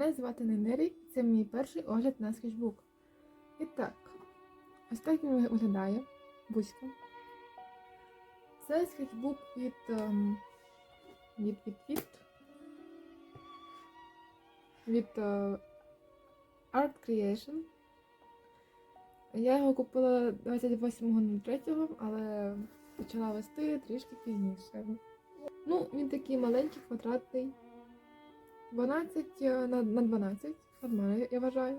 Мене звати Ненері, це мій перший огляд на скетчбук. І так, ось так він виглядає бузька. Це скетчбук від, ем, від, від, від, від е, Art Creation. Я його купила 28.03, але почала вести трішки пізніше. Ну, він такий маленький, квадратний. 12 е, на, на 12, нормально, я вважаю.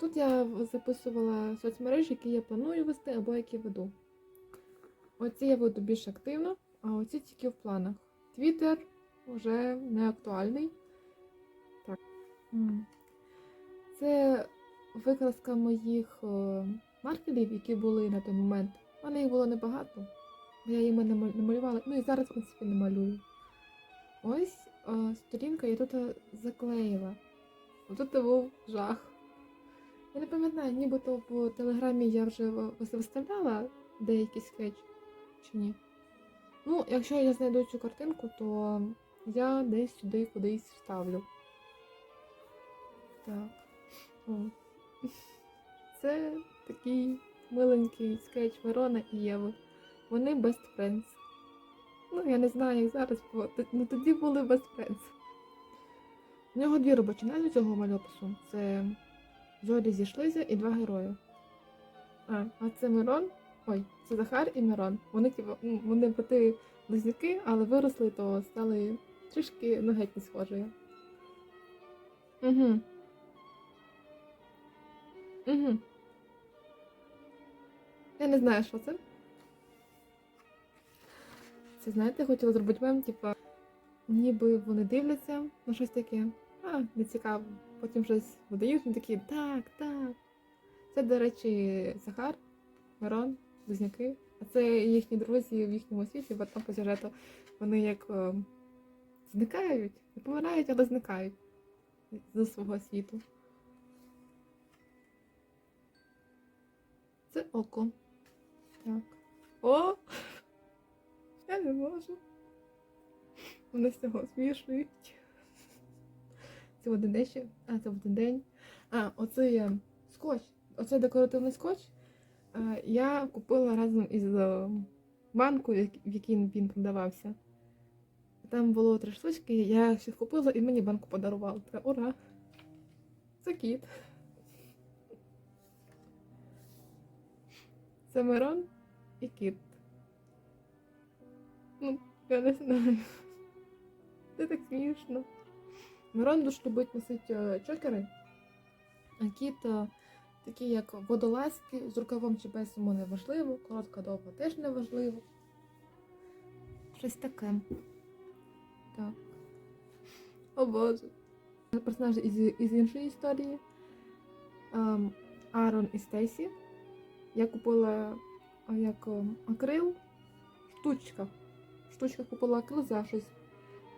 Тут я записувала соцмережі, які я планую вести або які веду. Оці я веду більш активно, а оці тільки в планах. Твіттер вже не актуальний. Так. Це викладка моїх е, маркерів, які були на той момент. У мене їх було небагато. Я їм не не малювала. Ну і зараз, в принципі, не малюю. Ось сторінка я тут е, заклеїла. Тут був жах. Я не пам'ятаю, нібито в телеграмі я вже виставляла деякий скетч чи ні. Ну, якщо я знайду цю картинку, то я десь сюди кудись вставлю. Так. О. Це такий миленький скетч Верона і Єви. Вони best friends. Ну, я не знаю, як зараз, бо ну, тоді були best friends. У нього дві робочі назви цього мальопису. Це Зорі зійшлися і два герої. А, а це Мирон. Ой, це Захар і Мирон. Вони типу, ну, вони брати близнюки, але виросли, то стали трішки ну, геть не схожі. Угу. Угу. Я не знаю, що це. Це знаєте, хотіла зробити мем, типу, ніби вони дивляться на щось таке. А, не цікаво. Потім щось видають, вони такі, так, так. Це, до речі, Захар, Мирон, Близнюки. А це їхні друзі в їхньому світі, бо там по сюжету вони як е, зникають, не помирають, але зникають з свого світу. Це око. Так. О! Я не можу. Вони з цього смішують. Це один день ще. А, це один день. А, оце є скотч. Оце декоративний скотч. Я купила разом із е, банкою, в якій він продавався. Там було три штучки, я їх купила і мені банку подарували. Така, ура! Це кіт. Це Мирон і кіт. Я не знаю. Це так смішно. Мирон дуже любить носити е, чокери, а кіт е, такі, як водолазки, з рукавом чи без йому не важливо, коротка довга теж не важливо. Щось таке. Так. О Боже. Персонажі із, із іншої історії. Ем, Арон і Стейсі. Я купила як ем, акрил штучка. Штучка купила акрил за щось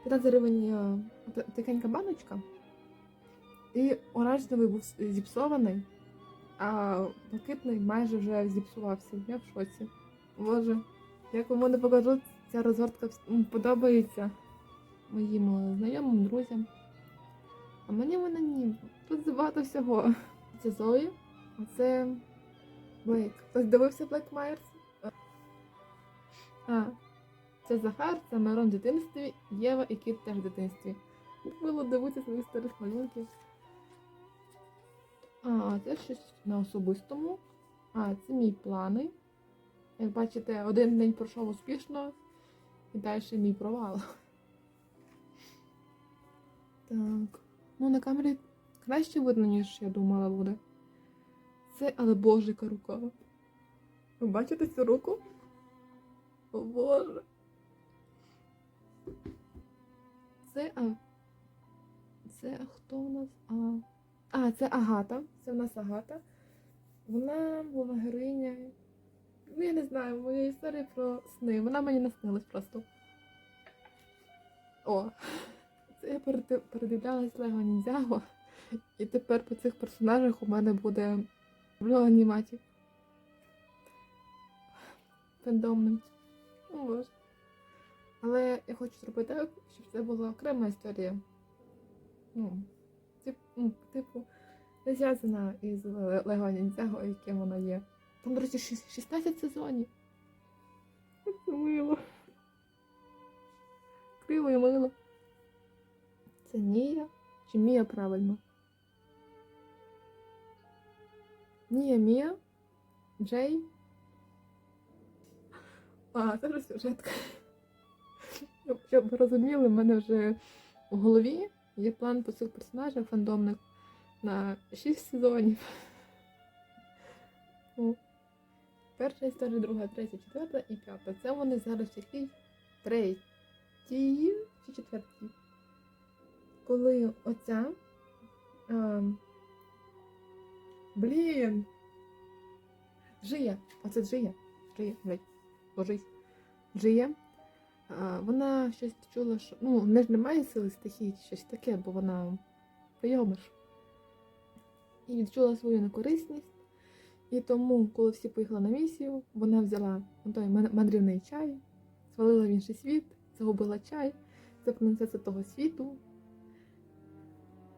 15 гривень е, такенька баночка. І оранжевий був зіпсований, а блакитний майже вже зіпсувався. Я в шоці. Боже, як кому не покажу, ця розгортка подобається моїм е, знайомим, друзям. А мені вона ні. Тут забагато всього. Це Зої, а це Блейк. Хтось дивився Блейк Майерс? А, це Захар, це Мирон в дитинстві, Єва і Кіт теж в дитинстві. Мило дивитися своїх старих малюнків. А, це щось на особистому. А, це мій плани. Як бачите, один день пройшов успішно, і далі мій провал. Так. Ну, на камері краще видно, ніж я думала буде. Це, але божика рука. Ви бачите цю руку? О Боже. Це а. Це хто у нас? А, а це Агата. Це в нас Агата. Вона була героїня. Ну, я не знаю, моя історія про сни. Вона мені наснилась просто. О, це я переди- передивлялась Лего Ніндзяго. І тепер по цих персонажах у мене буде аніматі. Фендомним. Ну, боже. Але я хочу зробити так, щоб це була окрема історія. Ну, Тип, ну, типу, не зв'язана із Ле- Лего Ніндзяго, яким воно є. Там, до речі, 16 сезонів. Це мило. Криво і мило. Це Нія? Чи Мія правильно? Нія Мія? Джей? А, вже сюжетка. Щоб- ви розуміли, в мене вже в голові є план по цих персонажах фандомних на 6 сезонів. Перша історія, друга, третя, четверта і п'ята. Це вони зараз який третій чи четвертій. Коли оця. А, блін. Джия. Оце Джия. Джия, блядь. Божись. Джия. Вона щось чула, що. Ну, в неї ж немає сили стихії чи щось таке, бо вона прийомиш. І відчула свою некорисність. І тому, коли всі поїхали на місію, вона взяла той ман- мандрівний чай, свалила в інший світ, загубила чай, це принцеса того світу.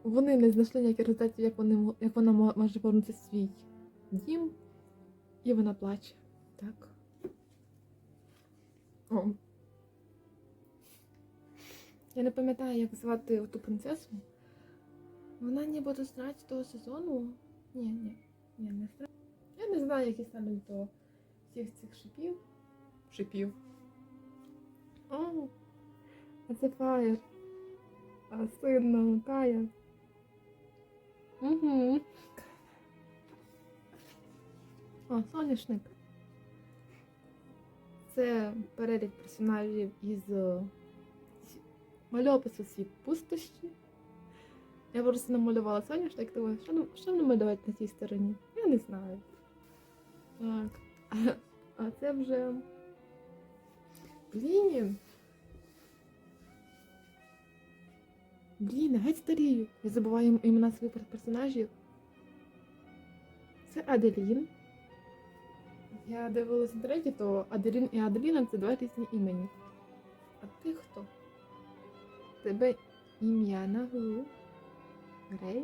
Вони не знайшли ніяких результатів, як, вони, як вона може повернутися в свій дім, і вона плаче. Так. О. Я не пам'ятаю, як звати ту принцесу. Вона ніби до 13 сезону. Ні, ні, ні, не 13. Я не знаю, які саме до всіх цих шипів. Шипів. О, а це Фаєр. А син Кая. Угу. О, соняшник. Це перелік персонажів із мальопису світ пустощі. Я просто намалювала соняшник, думаю, що, нам- що намалювати на цій стороні? Я не знаю. Так. А, це вже. Блін. Блін, геть старію. Я забуваю імена своїх персонажів. Це Аделін. Я дивилась інтернеті, то Аделін і Аделіна це два різні імені. А ти хто? Тебе ім'я на гу. Грей?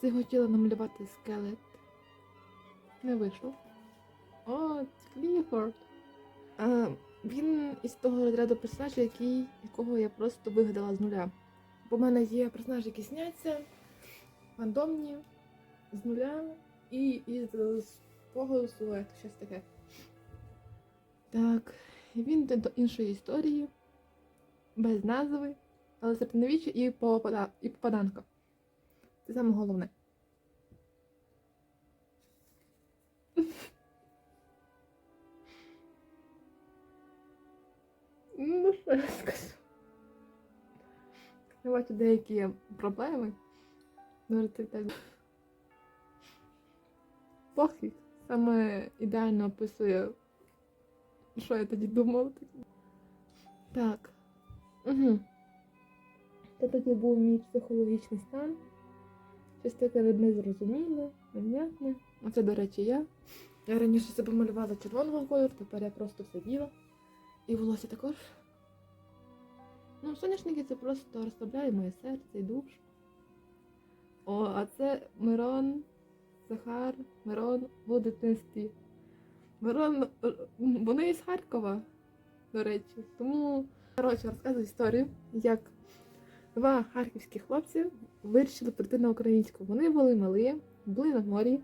Це хотіла намалювати скелет. Не вийшло. О, Кліфорд. А, він із того розряду персонажів, який, якого я просто вигадала з нуля. Бо в мене є персонажі, які сняться, фандомні, з нуля і із свого силуету, щось таке. Так, він йде до іншої історії, без назви, але середньовіччя і, попада... і попаданка. Це саме головне. Ну, що я скажу? Я бачу деякі проблеми. Ну, це так. Похід саме ідеально описує, що я тоді думала. Так. Угу. Це тоді був мій психологічний стан. Щось таке незрозуміле, невнятне. Оце, до речі, я. Я раніше себе малювала червоного кольору, тепер я просто все біла. І волосся також. Ну, соняшники це просто розслабляє моє серце і душу. О, а це Мирон, Захар, Мирон у дитинстві. Мирон, е, вони із Харкова, до речі. Тому, коротше, розказую історію, як два харківські хлопці вирішили прийти на українську. Вони були малі, були на морі.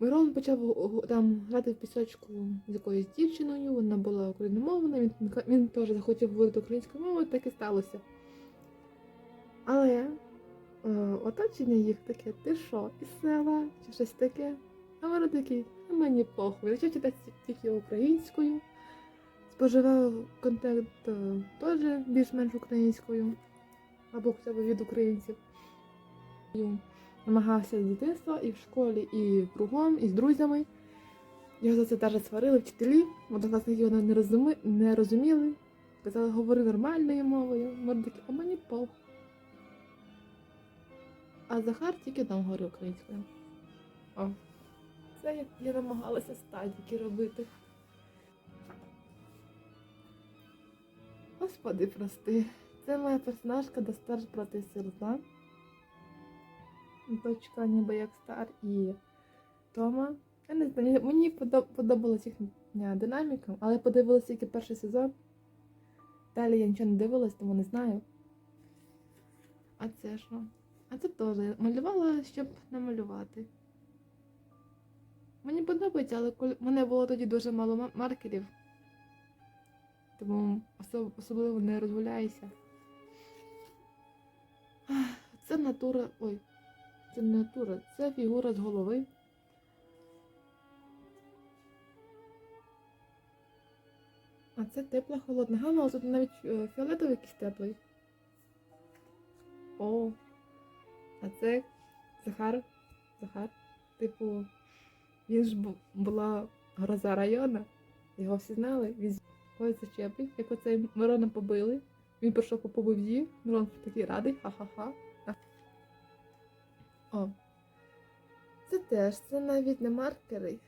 Мирон почав там грати в пісочку з якоюсь дівчиною, вона була україномовна, він, він теж захотів говорити українською мовою, так і сталося. Але е, оточення їх таке, ти що, із села, чи щось таке. А Мирон такий, а мені похуй. Почав читати тільки українською, споживав контент е, теж більш-менш українською, або хоча б від українців намагався з дитинства і в школі, і кругом, і з друзями. Його за це теж сварили вчителі, однокласники його не, розуми, не розуміли. Казали, говори нормальною мовою. Такі, а мені пов. А Захар тільки там говорив українською. О. Це я намагалася стадіки робити. Господи, прости. Це моя персонажка Достар проти Силза. Дочка ніби як Стар і Тома. Я не знаю, мені подоб- подобалась їхня динаміка, але я подивилася тільки перший сезон. Далі я нічого не дивилась, тому не знаю. А це що? А це теж малювала, щоб намалювати. Мені подобається, але коли мене було тоді дуже мало маркерів. Тому особ- особливо не розгуляюся. Це натура. Ой, це не натура, це фігура з голови. А це тепла холодна гама, тут навіть е, фіолетовий якийсь теплий. О, а це Захар. Захар. Типу, він ж була гроза району. Його всі знали. Він ходить зачепить, як оцей Мирона побили. Він прийшов побив її. Мирон такий радий, ха-ха-ха. О. Це теж, це навіть не маркери.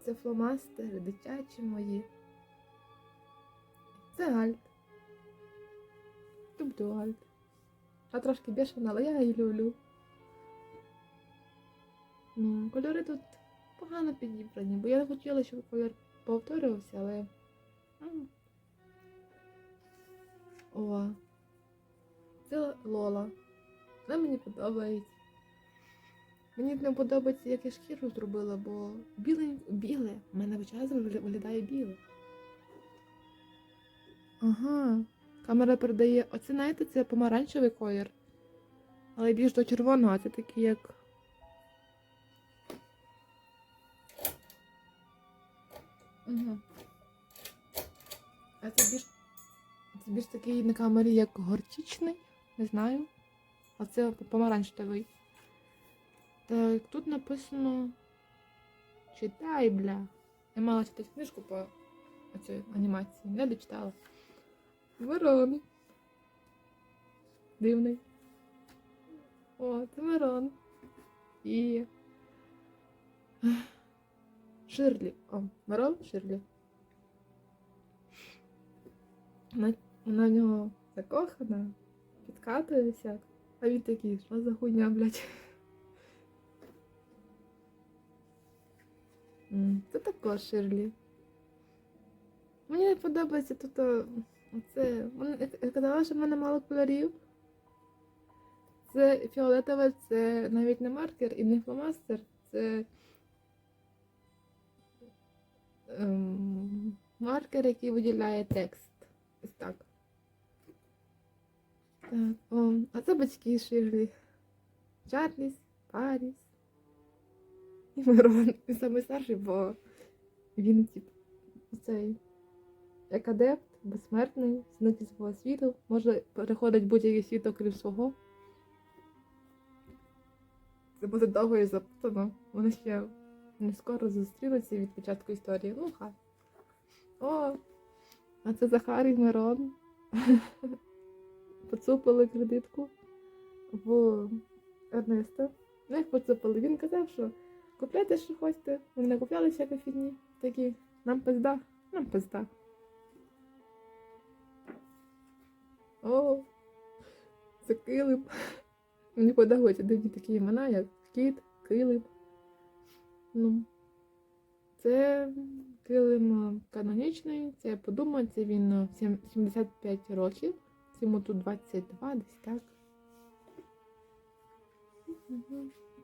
Це фломастери, дитячі мої. Це Альт. Люблю Альт. А трошки бешена, але я її люблю. Ну, кольори тут погано підібрані, бо я не хотіла, щоб кольор повторювався, але. О. Це Лола. Вона мені подобається. Мені не подобається, як я шкіру зробила, бо біле, біле. У мене час виглядає біле. Ага. Камера передає. Оце, знаєте, це помаранчевий колір. Але більш до червоного, а це такий як. Угу. А це більш. Це більш такий на камері як горчичний, не знаю. А це помаранчевий. Так, тут написано. Читай, бля. Я мала читати книжку по цій анімації. Не дочитала. Мирон. Дивний. О, це Мирон. І. Ширлі. О, Мирон Ширлі. Вона, вона в нього закохана, підкатується, а він такий, що за хуйня, блядь. Це також Ширлі. Мені не подобається тут о, оце. Я казала, що в мене мало кольорів. Це фіолетове, це навіть не маркер і не фломастер, це ем, маркер, який виділяє текст. Ось так. Так, о, а це батьки Ширлі. Чарліс, Паріс. І Мирон. Він самий старший, бо він, тип, цей як адепт, безсмертний, зникли свого світу, може переходить будь-який світ, окрім свого. Це буде довго і запутано. Вони ще не скоро зустрінуться від початку історії. Ну, хай. О, а це Захар і Мирон. Поцупили кредитку в Ернеста. Ну, як поцупили? Він казав, що купляйте, що хочете. Вони не купляли всякі. Такі, нам пизда, нам пизда. О, це килим. Мені подобаються дивні такі імена, як кіт, килим. Ну, це килим е, канонічний, це я подумала, це він е, 75 років. Йому тут 22, десь так.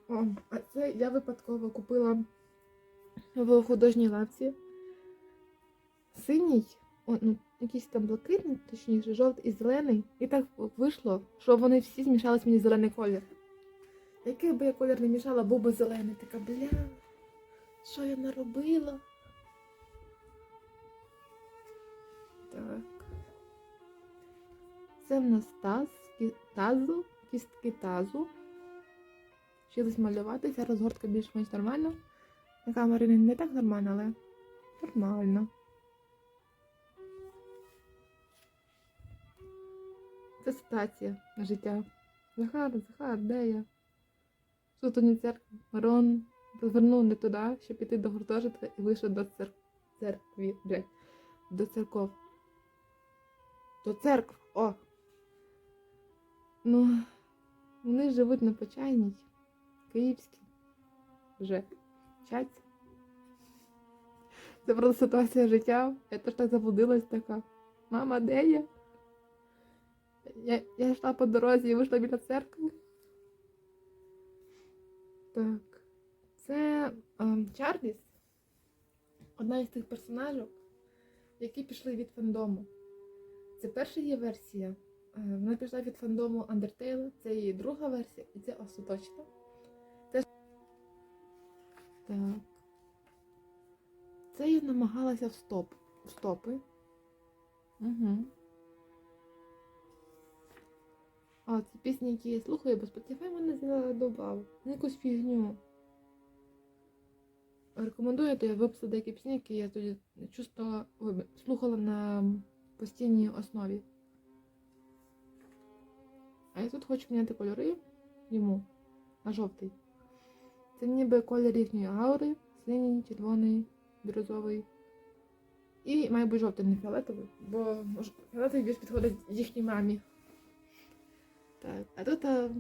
О, а це я випадково купила в художній лавці. Синій, о, ну, якийсь там блакитний, точніше, жовтий і зелений. І так вийшло, що вони всі змішались мені зелений колір. Який би я колір не мішала, був би зелений. Така, бля, що я наробила? Так. Це в нас таз, тазу, кістки тазу. Вчились малювати, ця розгортка більш-менш нормальна. На камері не, так нормально, але нормально. Це ситуація життя. Захар, Захар, де я? Тут не церква. Мирон звернув не туди, щоб піти до гуртожитка і вийшов до цер... церкві, блядь, до церков. до церкви. О! Ну, вони живуть на Почайній, Київській. Вже вчаться. Це просто ситуація життя. Я теж так заблудилась така. Мама, де я? Я, я йшла по дорозі і вийшла біля церкви. Так. Ем, Чарліс. Одна із тих персонажів, які пішли від фандому. Це перша її версія. Е, Вона пішла від фандому Undertale, це її друга версія, і це остаточна. Теж... Так. Це я намагалася в стоп. В стопи. Угу. А, ці пісні, які я слухаю, бо Spotify мене задовбав. На якусь фігню. Рекомендую, то я виписала деякі пісні, які я тоді чувствувала, слухала на постійній основі. А я тут хочу міняти кольори йому на жовтий. Це ніби колір їхньої аури, синій, червоний, бірюзовий. І має бути жовтий, не фіолетовий, бо фіолетовий більш підходить їхній мамі. Так, а тут а,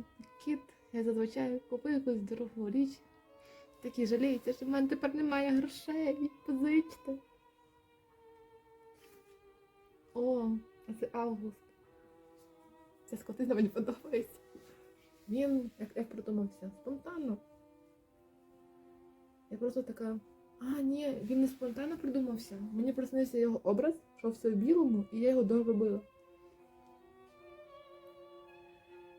кіт, я зазвичай купив якусь дорогу річ. Такий жаліється, що в мене тепер немає грошей. Позичте. О, це Август. Ця скотина мені подобається. Він, як, як придумався, спонтанно. Я просто така. А, ні, він не спонтанно придумався. Мені приснився його образ, що все в білому, і я його доробила.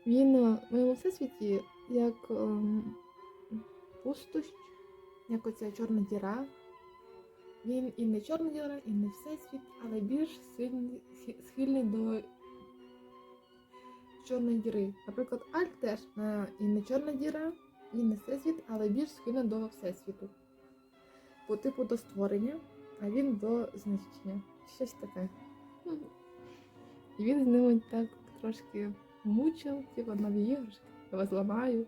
Він е, в моєму всесвіті як ем, пустощ, як оця чорна діра. Він і не чорна діра, і не всесвіт, але більш схильний, до чорної діри. Наприклад, Альт теж е, і не чорна діра, і не всесвіт, але більш схильний до всесвіту. По типу до створення, а він до знищення. Щось таке. І він з ними так трошки мучив, типу нові іграшки, я вас ламаю.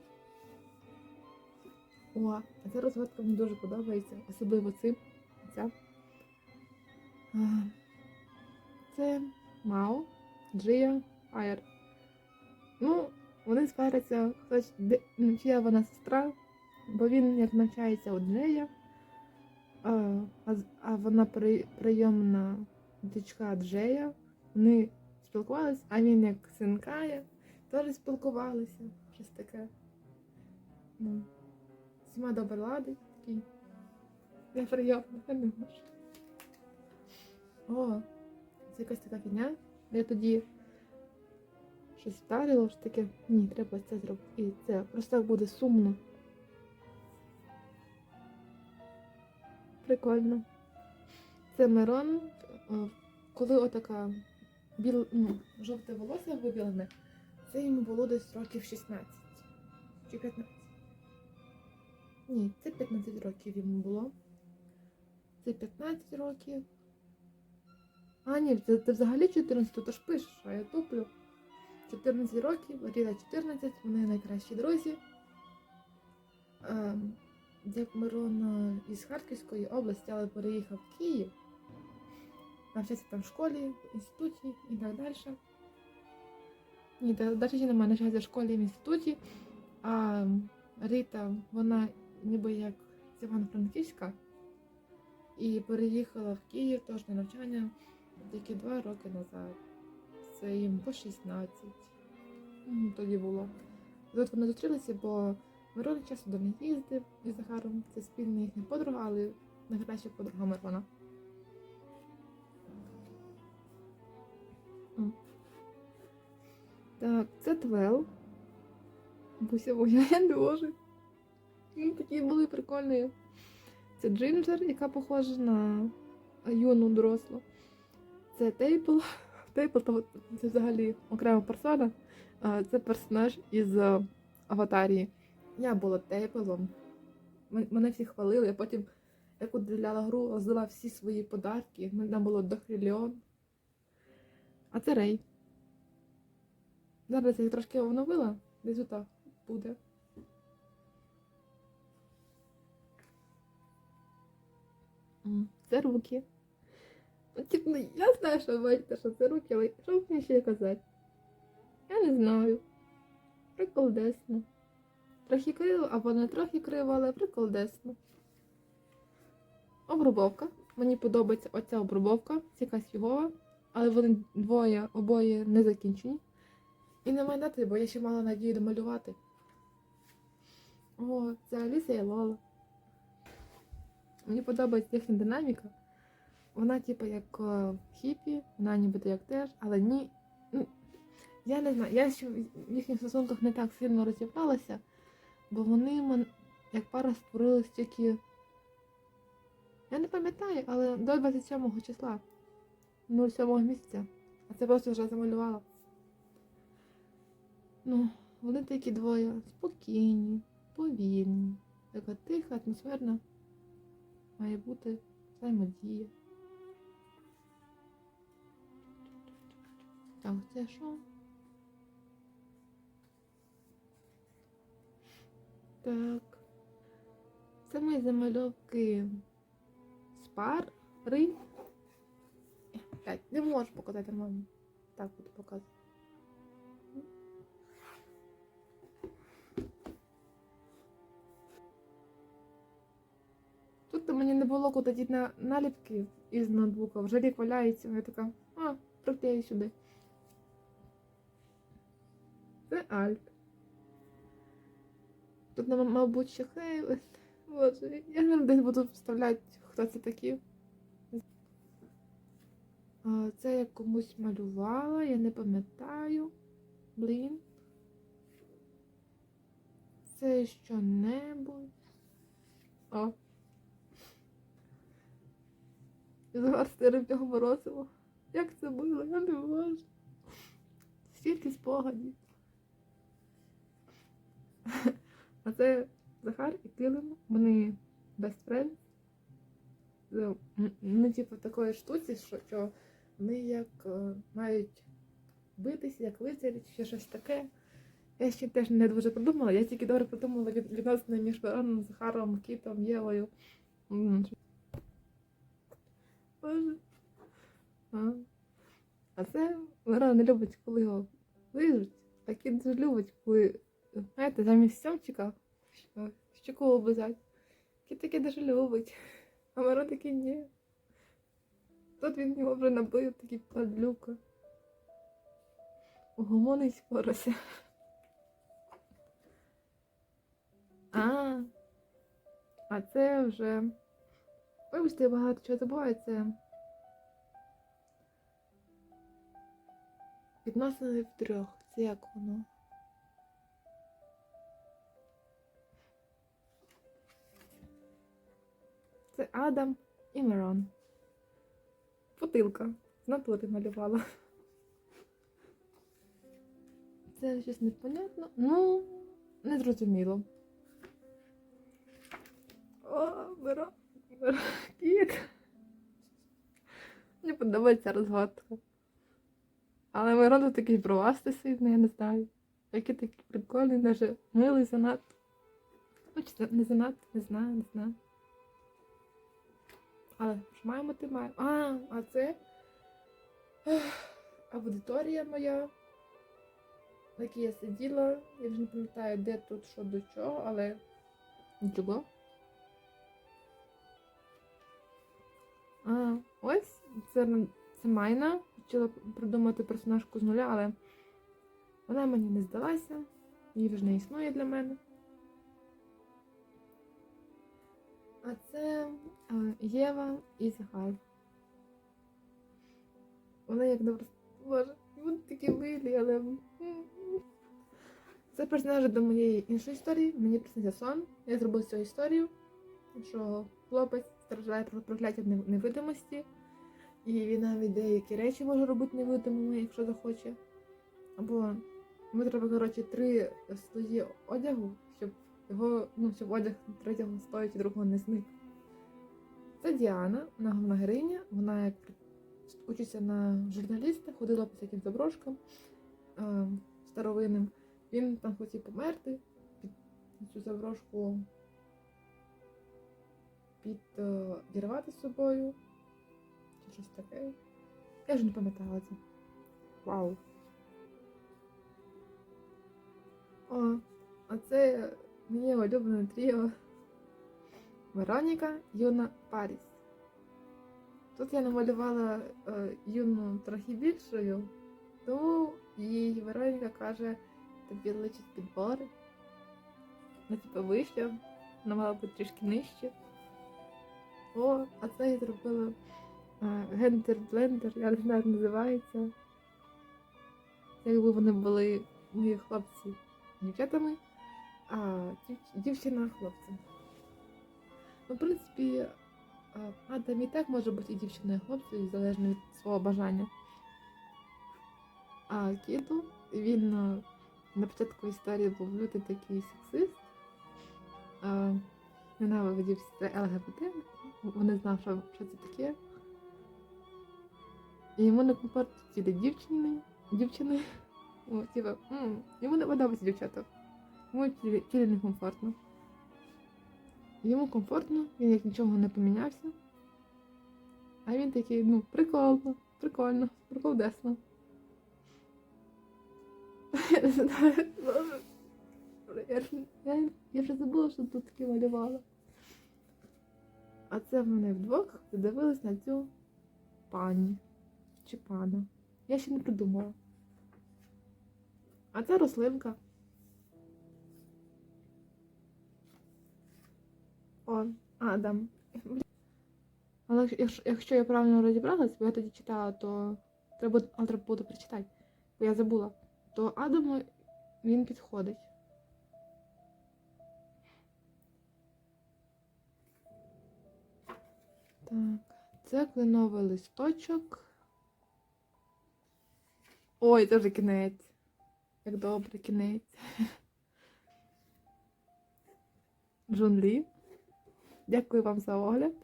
О, а ця розгадка мені дуже подобається, особливо цим. Ця. Це Мао, Джия, Айр. Ну, вони сваряться, хтось, ну, чия вона сестра, бо він як навчається у Джея, а, а, вона при, прийомна дочка Джея. Вони спілкувалися, а він як син Кая, теж спілкувалися. Щось таке. Ну, всіма добре ладить, такий. Неприємно, я не можу. О, це якась така фігня. Я тоді щось вдарило, що таке, ні, треба це зробити. І це просто буде сумно. Прикольно. Це Мирон, коли отака біл, ну, жовте волосся вибілене, це йому було десь років 16 чи 15. Ні, це 15 років йому було. Це 15 років. А, ні, це, це взагалі 14, то ж пишеш, а я туплю. 14 років, Ріда 14, вони найкращі друзі. Ем, як Мирон е, із Харківської області, але переїхав в Київ. Навчався там в школі, в інституті і так далі. Ні, та навіть немає навчається в школі в інституті. А Ріта, вона ніби як з Івано-Франківська і переїхала в Київ теж на навчання тільки два роки назад. Це їм по 16. Тоді було. Тут вони зустрілися, бо Мирон часто до них їздив із Захаром. Це спільна їхня подруга, але найкраща подруга Мирона. Так, це Твел. Буся я не можу. Такі були прикольні. Це Джинджер, яка похожа на юну дорослу. Це Тейпл. Тейпл то це взагалі окрема персона. Це персонаж із е, аватарії. Я була Тейплом. Мене всі хвалили, а потім, як удивляла гру, роздала всі свої подарки. Мене було дохрільон. А це Рей. Зараз я трошки оновила, десь отак буде. Це руки. Ну, типу, ну, я знаю, що ви бачите, що це руки, але що мені ще казати? Я не знаю. Приколдесно. Трохи криво, або не трохи криво, але приколдесно. Обрубовка. Мені подобається оця обрубовка, якась фігова, але вони двоє, обоє не закінчені. І не має дати, бо я ще мала надію домалювати. О, це Аліса і Лола. Мені подобається їхня динаміка. Вона, типу, як е, хіпі, вона нібито як теж, але ні. ну, Я не знаю, я ще в їхніх стосунках не так сильно розібралася, бо вони як пара створились тільки. Я не пам'ятаю, але до 27 числа. 07 місяця. А це просто вже замалювала. Ну, вони такі двоє спокійні, повільні, така тиха, атмосферна. Має бути взаємодія. Так, це що? Так. Це мої замальовки з пари. Не можу показати нормально. Так буду показувати. Було куди діти на наліпки із ноутбука. Вже рік валяється. Я така, а, приклею сюди. Це Альт. Тут, мабуть, ще Хейлет. Боже, я не десь буду вставляти, хто це такі. Це я комусь малювала, я не пам'ятаю. Блін. Це що-небудь. О. Зараз стерев морозиво. Як це було? Я не можу. Стільки спогадів. А це Захар і Килим. Вони best friends. Е, м- Ну, типу, такої штуці, що, що вони як е, мають битися, як лицарі, чи щось таке. Я ще теж не дуже продумала, я тільки добре подумала від відносини між Вероном, Захаром, Кітом, Євою. А. це Верона не любить, коли його лижуть, а Кіт дуже любить, коли, знаєте, замість сьомчика що- щеку облизать. Кіт таке дуже любить, а Верон такий ні. Тут він його вже набив, такий падлюка. Гомонить скорося. А, а це вже. Вибачте, я багато чого забуваю, це. Відносини в трьох. Це як воно? Це Адам і Мирон. Бутилка. З натури малювала. Це щось непонятно. Ну, не зрозуміло. О, Мирон. Кіт. Мені подобається розгадка. Але Мирон тут такий провасти сильний, я не знаю. Який такий прикольний, навіть милий занадто. Ну, чи не занадто, не знаю, не знаю. Але маємо ти маємо. А, а це аудиторія моя, на якій я сиділа. Я вже не пам'ятаю, де тут що до чого, але нічого. Це, це Майна. Хотіла придумати персонажку з нуля, але вона мені не здалася. Її вже не існує для мене. А це е, Єва і Захар. Вони як добре. Боже, вони такі милі, але. Це персонажі до моєї іншої історії. Мені приснився сон. Я зробила цю історію, що хлопець страждає про прокляття невидимості. І він навіть деякі речі може робити невидимими, якщо захоче. Або йому треба, коротше, три слої одягу, щоб його, ну, щоб одяг третього стоїть і другого не зник. Це Діана, вона головна героїня. Вона як учиться на журналіста, ходила по всяким заброшкам е, старовинним. Він там хотів померти під цю заброшку підірвати з собою. Щось таке. Я вже не пам'ятала це. Вау. О, а це моє улюблене тріо. Вероніка, Юна, Паріс. Тут я намалювала е, Юну трохи більшою, тому їй Вероніка каже, тобі личить підбори. Ну, типу, вище, вона мала бути трішки нижче. О, а це я зробила гендер блендер, я не знаю, як називається. Якби вони були мої хлопці дівчатами, а дівчина хлопцем. Ну, в принципі, Адам і так може бути і дівчиною, і хлопцем, залежно від свого бажання. А Кіду, він на початку історії був лютий такий сексист. Ненавидів ЛГБТ, вони знав, що це таке. І йому не комфортно тілі дівчини, дівчини. О, типа, м, йому не подобається дівчата. Йому тілі не комфортно. Йому комфортно, він як нічого не помінявся. А він такий, ну, прикольно, прикольно, прикол десно. Я. Я, я, вже забула, що тут таке малювала. А це вони вдвох задивились на цю пані чи пана. Я ще не придумала. А це рослинка. О, Адам. Але якщо- я правильно розібралась, бо я тоді читала, то треба, треба буде прочитати, бо я забула, то Адаму він підходить. Так, це кленовий листочок. Ой, це вже кінець. Як добре, кінець. Джунлі, Дякую вам за огляд.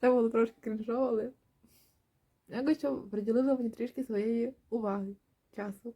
Це було трошки крінжово, але якось приділили мені трішки своєї уваги, часу.